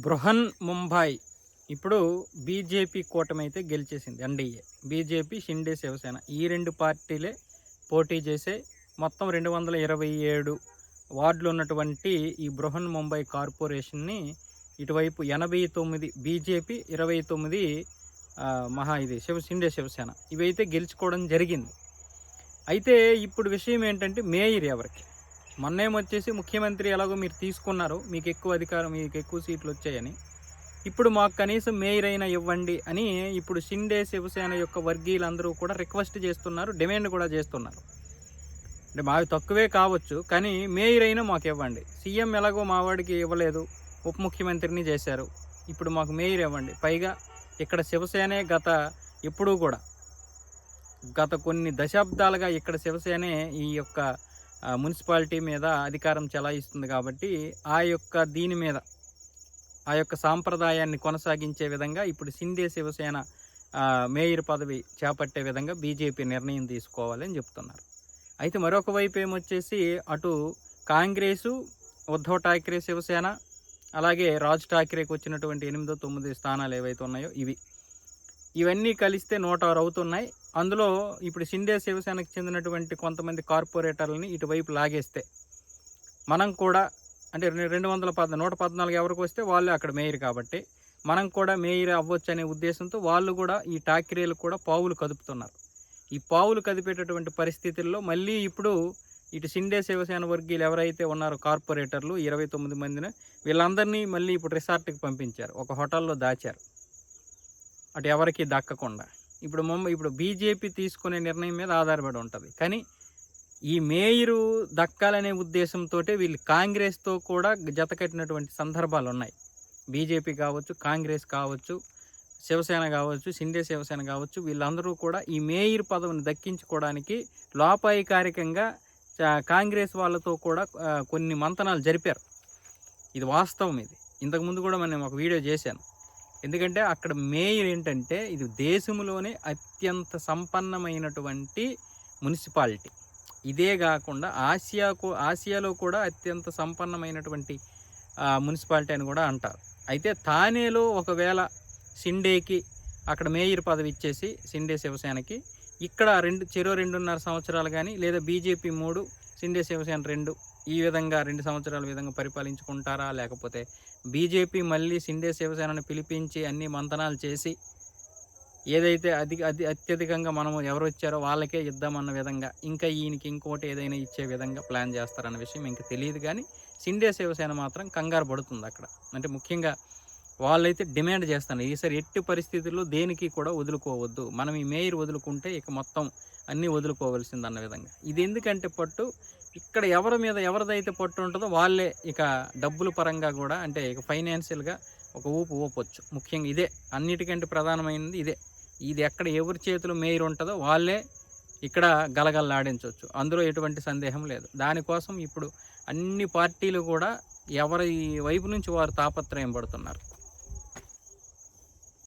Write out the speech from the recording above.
బృహన్ ముంబై. ఇప్పుడు బీజేపీ కూటమి అయితే గెలిచేసింది ఎన్డీఏ. బీజేపీ షిండే శివసేన ఈ రెండు పార్టీలే పోటీ చేసే మొత్తం రెండు వందల ఇరవై ఏడు వార్డులు ఉన్నటువంటి ఈ బృహన్ ముంబై కార్పొరేషన్ని ఇటువైపు ఎనభై తొమ్మిది బీజేపీ ఇరవై తొమ్మిది మహా ఇది శివ షిండే శివసేన. ఇవైతే గెలుచుకోవడం జరిగింది. అయితే ఇప్పుడు విషయం ఏంటంటే మేయర్ ఎవరికి? మొన్నేం వచ్చేసి ముఖ్యమంత్రి ఎలాగో మీరు తీసుకున్నారు మీకు ఎక్కువ అధికారం మీకు ఎక్కువ సీట్లు వచ్చాయని ఇప్పుడు మాకు కనీసం మేయర్ అయినా ఇవ్వండి అని ఇప్పుడు షిండే శివసేన యొక్క వర్గీయులందరూ కూడా రిక్వెస్ట్ చేస్తున్నారు డిమాండ్ కూడా చేస్తున్నారు. అంటే మావి తక్కువే కావచ్చు కానీ మేయర్ అయినా మాకు ఇవ్వండి. సీఎం ఎలాగో మా వాడికి ఇవ్వలేదు ఉప ముఖ్యమంత్రిని చేశారు ఇప్పుడు మాకు మేయర్ ఇవ్వండి. పైగా ఇక్కడ శివసేనే గత ఎప్పుడూ కూడా గత కొన్ని దశాబ్దాలుగా ఇక్కడ శివసేనే ఈ యొక్క మున్సిపాలిటీ మీద అధికారం చెలాయిస్తుంది కాబట్టి ఆ యొక్క దీని మీద ఆ యొక్క సాంప్రదాయాన్ని కొనసాగించే విధంగా ఇప్పుడు సింధే శివసేన మేయర్ పదవి చేపట్టే విధంగా బీజేపీ నిర్ణయం తీసుకోవాలని చెప్తున్నారు. అయితే మరొక వైపు ఏమొచ్చేసి అటు కాంగ్రెసు ఉద్ధవ్ ఠాక్రే శివసేన అలాగే రాజ్ ఠాక్రేకి వచ్చినటువంటి ఎనిమిదో తొమ్మిది స్థానాలు ఏవైతే ఉన్నాయో ఇవి. ఇవన్నీ కలిస్తే నూట ఆరు అవుతున్నాయి. అందులో ఇప్పుడు షిండే శివసేనకు చెందినటువంటి కొంతమంది కార్పొరేటర్లని ఇటువైపు లాగేస్తే మనం కూడా అంటే రెండు వందల పద్ నూట పద్నాలుగు ఎవరికి వస్తే వాళ్ళు అక్కడ మేయర్ కాబట్టి మనం కూడా మేయర్ అవ్వచ్చు అనే ఉద్దేశంతో వాళ్ళు కూడా ఈ టాకిరీలు కూడా పావులు కదుపుతున్నారు. ఈ పావులు కదిపేటటువంటి పరిస్థితుల్లో మళ్ళీ ఇప్పుడు ఇటు షిండే శివసేన వర్గీయులు ఎవరైతే ఉన్నారో కార్పొరేటర్లు ఇరవై తొమ్మిది మందిని వీళ్ళందరినీ మళ్ళీ ఇప్పుడు రిసార్ట్కి పంపించారు ఒక హోటల్లో దాచారు. అటు ఎవరికి దక్కకుండా. ఇప్పుడు ముంబై ఇప్పుడు బీజేపీ తీసుకునే నిర్ణయం మీద ఆధారపడి ఉంటుంది. కానీ ఈ మేయరు దక్కాలనే ఉద్దేశంతో వీళ్ళు కాంగ్రెస్తో కూడా జతకట్టినటువంటి సందర్భాలు ఉన్నాయి. బీజేపీ కావచ్చు కాంగ్రెస్ కావచ్చు శివసేన కావచ్చు సిండే శివసేన కావచ్చు వీళ్ళందరూ కూడా ఈ మేయర్ పదవిని దక్కించుకోవడానికి లోపాయికారికంగా చ- కాంగ్రెస్ వాళ్ళతో కూడా కొన్ని మంతనాలు జరిపారు. ఇది వాస్తవం ఇది. ఇంతకుముందు కూడా మనం ఒక వీడియో చేశాను. ఎందుకంటే అక్కడ మేయర్ ఏంటంటే ఇది దేశంలోనే అత్యంత సంపన్నమైనటువంటి మున్సిపాలిటీ. ఇదే కాకుండా ఆసియాకు ఆసియాలో కూడా అత్యంత సంపన్నమైనటువంటి మున్సిపాలిటీ అని కూడా అంటారు. అయితే తానేలో ఒకవేళ సిండేకి అక్కడ మేయర్ పదవి ఇచ్చేసి సిండే శివసేనకి ఇక్కడ రెండు చెరో రెండున్నర సంవత్సరాలు కానీ లేదా బీజేపీ మూడు సిండే శివసేన రెండు ఈ విధంగా రెండు సంవత్సరాల విధంగా పరిపాలించుకుంటారా లేకపోతే బీజేపీ మళ్ళీ సిండే శివసేనను పిలిపించి అన్ని మంతనాలు చేసి ఏదైతే అధిక అతి అత్యధికంగా మనం ఎవరు వచ్చారో వాళ్ళకే ఇద్దామన్న విధంగా ఇంకా ఈయనకి ఇంకోటి ఏదైనా ఇచ్చే విధంగా ప్లాన్ చేస్తారన్న విషయం ఇంకా తెలియదు కానీ సిండే శివసేన మాత్రం కంగారు పడుతుంది అక్కడ. అంటే ముఖ్యంగా వాళ్ళైతే డిమాండ్ చేస్తాను ఈసారి ఎట్టి పరిస్థితుల్లో దేనికి కూడా వదులుకోవద్దు. మనం ఈ మేయర్ వదులుకుంటే ఇక మొత్తం అన్నీ వదులుకోవాల్సింది అన్న విధంగా. ఇది ఎందుకంటే పట్టు? ఇక్కడ ఎవరి మీద ఎవరిదైతే పట్టు ఉంటుందో వాళ్ళే ఇక డబ్బుల పరంగా కూడా అంటే ఇక ఫైనాన్షియల్గా ఒక ఊపు ఊపొచ్చు. ముఖ్యంగా ఇదే. అన్నిటికంటే ప్రధానమైనది ఇదే. ఇది ఎక్కడ ఎవరి చేతిలో మేయర్ ఉంటుందో వాళ్ళే ఇక్కడ గలగలలాడించవచ్చు అందులో ఎటువంటి సందేహం లేదు. దానికోసం ఇప్పుడు అన్ని పార్టీలు కూడా ఎవరి వైపు నుంచి వారు తాపత్రయం పడుతున్నారు.